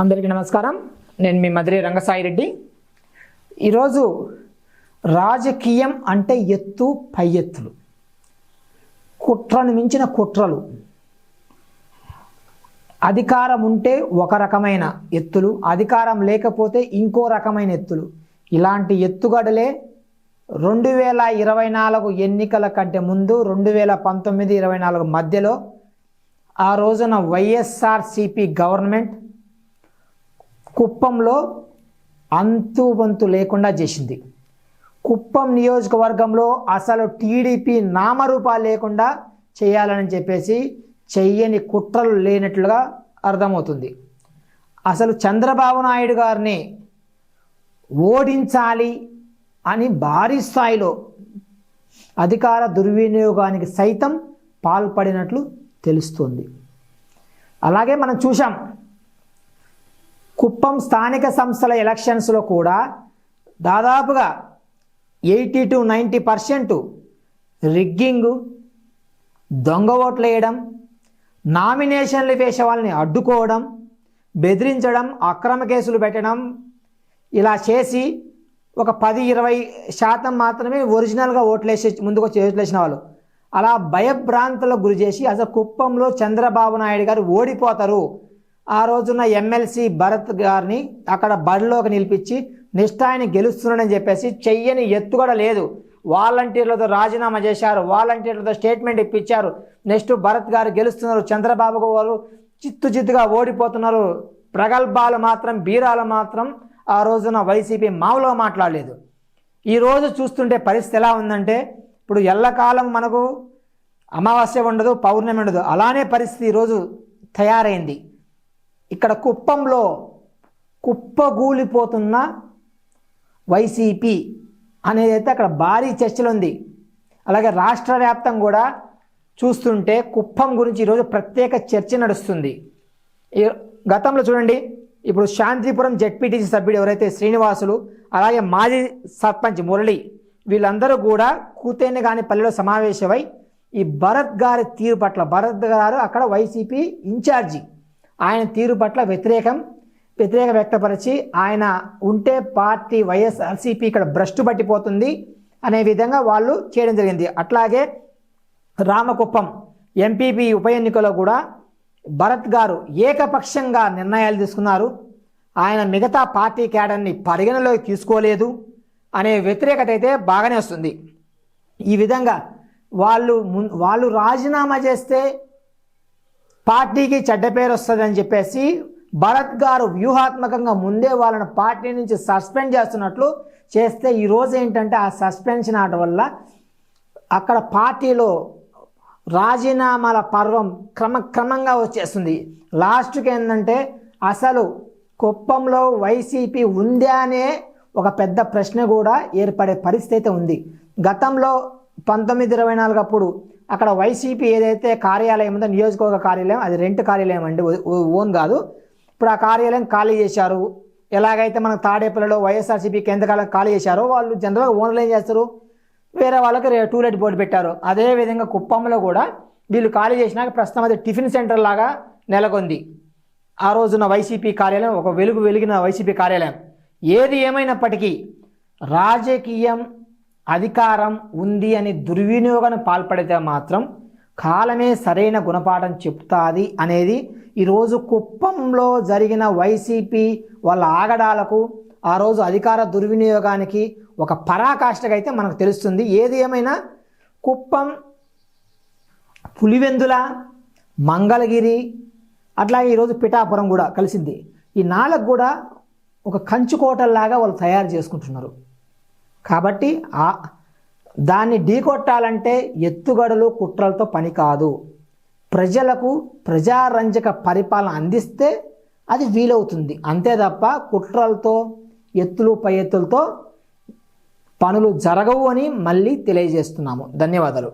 అందరికీ నమస్కారం. నేను మీ మధురి రంగసాయి రెడ్డి ఈరోజు రాజకీయం అంటే ఎత్తు పై ఎత్తులు. కుట్రను మించిన కుట్రలు. అధికారం ఉంటే ఒక రకమైన ఎత్తులు అధికారం లేకపోతే ఇంకో రకమైన ఎత్తులు. ఇలాంటి ఎత్తుగడలే రెండు వేల ఇరవై నాలుగు ఎన్నికల కంటే ముందు రెండు వేల పంతొమ్మిది ఇరవై నాలుగు మధ్యలో ఆ రోజున వైఎస్ఆర్సిపి గవర్నమెంట్ కుప్పంలో అంతువంతు లేకుండా చేసింది. కుప్పం నియోజకవర్గంలో అసలు టీడీపీ నామరూపాలు లేకుండా చేయాలని చెప్పేసి చెయ్యని కుట్రలు లేనట్లుగా అర్థమవుతుంది. అసలు చంద్రబాబు నాయుడు గారిని ఓడించాలి అని భారీ స్థాయిలో అధికార దుర్వినియోగానికి సైతం పాల్పడినట్లు తెలుస్తుంది. అలాగే మనం చూసాం కుప్పం స్థానిక సంస్థల ఎలక్షన్స్లో కూడా దాదాపుగా eighty to ninety percent rigging దొంగ ఓట్లు వేయడం నామినేషన్లు వేసే వాళ్ళని అడ్డుకోవడం బెదిరించడం అక్రమ కేసులు పెట్టడం ఇలా చేసి ఒక పది ఇరవై శాతం మాత్రమే ఒరిజినల్గా ఓట్లేసి ముందుకు వచ్చి ఓట్లేసిన వాళ్ళు. అలా భయభ్రాంతులకు గురి చేసి అసలు కుప్పంలో చంద్రబాబు నాయుడు గారు ఓడిపోతారు. ఆ రోజున ఎమ్మెల్సీ భరత్ గారిని అక్కడ బడిలోకి నిలిపించి నిష్ఠాయిని గెలుస్తున్నాడని చెప్పేసి చెయ్యని ఎత్తు కూడా లేదు. వాలంటీర్లతో రాజీనామా చేశారు. వాలంటీర్లతో స్టేట్మెంట్ ఇప్పించారు. నెక్స్ట్ భరత్ గారు గెలుస్తున్నారు. చంద్రబాబు గారు చిత్తు చిత్తుగా ఓడిపోతున్నారు. ప్రగల్భాలు మాత్రం బీరాలు మాత్రం ఆ రోజున వైసీపీ మామూలుగా మాట్లాడలేదు. ఈరోజు చూస్తుంటే పరిస్థితి ఎలా ఉందంటే ఇప్పుడు ఎల్లకాలం మనకు అమావాస్య ఉండదు పౌర్ణమి ఉండదు. అలానే పరిస్థితి ఈరోజు తయారైంది. ఇక్కడ కుప్పంలో కుప్పగూలిపోతున్న వైసీపీ అనేది అయితే అక్కడ భారీ చర్చలు ఉంది అలాగే రాష్ట్ర వ్యాప్తం కూడా చూస్తుంటే కుప్పం గురించి ఈరోజు ప్రత్యేక చర్చ నడుస్తుంది. ఈ గతంలో చూడండి ఇప్పుడు శాంతిపురం జడ్పీటీసీ సభ్యుడు ఎవరైతే శ్రీనివాసులు అలాగే మాజీ సర్పంచ్ మురళి వీళ్ళందరూ కూడా కూతేని కాని పల్లెలో సమావేశమై ఈ భరత్ గారి తీరు పట్ల భరత్ గారు అక్కడ వైసీపీ ఇన్ఛార్జి. ఆయన తీరు పట్ల వ్యతిరేకం వ్యతిరేక వ్యక్తపరిచి ఆయన ఉంటే పార్టీ వైఎస్ఆర్సీపీ ఇక్కడ భ్రష్టు పట్టిపోతుంది అనే విధంగా వాళ్ళు చేయడం జరిగింది. అట్లాగే రామకుప్పం ఎంపీపీ ఉప ఎన్నికలో కూడా భరత్ గారు ఏకపక్షంగా నిర్ణయాలు తీసుకున్నారు. ఆయన మిగతా పార్టీ క్యాడర్ని పరిగణలోకి తీసుకోలేదు అనే వ్యతిరేకత అయితే బాగానే వస్తుంది. ఈ విధంగా వాళ్ళు వాళ్ళు రాజీనామా చేస్తే పార్టీకి చెడ్డ పేరు వస్తుందని చెప్పేసి భరత్ గారు వ్యూహాత్మకంగా ముందే వాళ్ళని పార్టీ నుంచి సస్పెండ్ చేస్తున్నట్లు చేస్తే ఈరోజు ఏంటంటే ఆ సస్పెన్షన్ ఆట వల్ల అక్కడ పార్టీలో రాజీనామాల పర్వం క్రమక్రమంగా వచ్చేస్తుంది. లాస్ట్కి ఏంటంటే అసలు కుప్పంలో వైసీపీ ఉందా అనే ఒక పెద్ద ప్రశ్న కూడా ఏర్పడే పరిస్థితి అయితే ఉంది. గతంలో పంతొమ్మిది ఇరవై నాలుగు అప్పుడు అక్కడ వైసీపీ ఏదైతే కార్యాలయం ఉందో నియోజకవర్గ కార్యాలయం అది రెంట్ కార్యాలయం అండి ఓ- ఓన్ కాదు. ఇప్పుడు ఆ కార్యాలయం ఖాళీ చేశారు. ఎలాగైతే మన తాడేపల్లిలో వైఎస్ఆర్సీపీ కేంద్రకాలం ఖాళీ చేశారో వాళ్ళు జనరల్గా ఓనర్లు ఏం చేస్తారు? వేరే వాళ్ళకి టూలెట్ బోర్డు పెట్టారు. అదేవిధంగా కుప్పంలో కూడా వీళ్ళు ఖాళీ చేసినాక ప్రస్తుతం అది టిఫిన్ సెంటర్ లాగా నెలకొంది. ఆ రోజున వైసీపీ కార్యాలయం ఒక వెలుగు వెలిగిన వైసీపీ కార్యాలయం. ఏది ఏమైనప్పటికీ రాజకీయం అధికారం ఉంది అని దుర్వినియోగాన్ని పాల్పడితే మాత్రం కాలమే సరైన గుణపాఠం చెప్తాది అనేది ఈరోజు కుప్పంలో జరిగిన వైసీపీ వాళ్ళ ఆగడాలకు ఆ రోజు అధికార దుర్వినియోగానికి ఒక పరాకాష్ఠగా అయితే మనకు తెలుస్తుంది. ఏది ఏమైనా కుప్పం పులివెందుల మంగళగిరి అట్లాగే ఈరోజు పిఠాపురం కూడా కలిసింది. ఈ నాలుగు కూడా ఒక కంచుకోటల్లాగా వాళ్ళు తయారు చేసుకుంటున్నారు. కాబట్టి ఆ దాన్ని ఢీకొట్టాలంటే ఎత్తుగడలు కుట్రలతో పని కాదు. ప్రజలకు ప్రజారంజక పరిపాలన అందిస్తే అది వీలవుతుంది. అంతే తప్ప కుట్రలతో ఎత్తులు పై ఎత్తులతో పనులు జరగవు అని మళ్ళీ తెలియజేస్తున్నాము. ధన్యవాదాలు.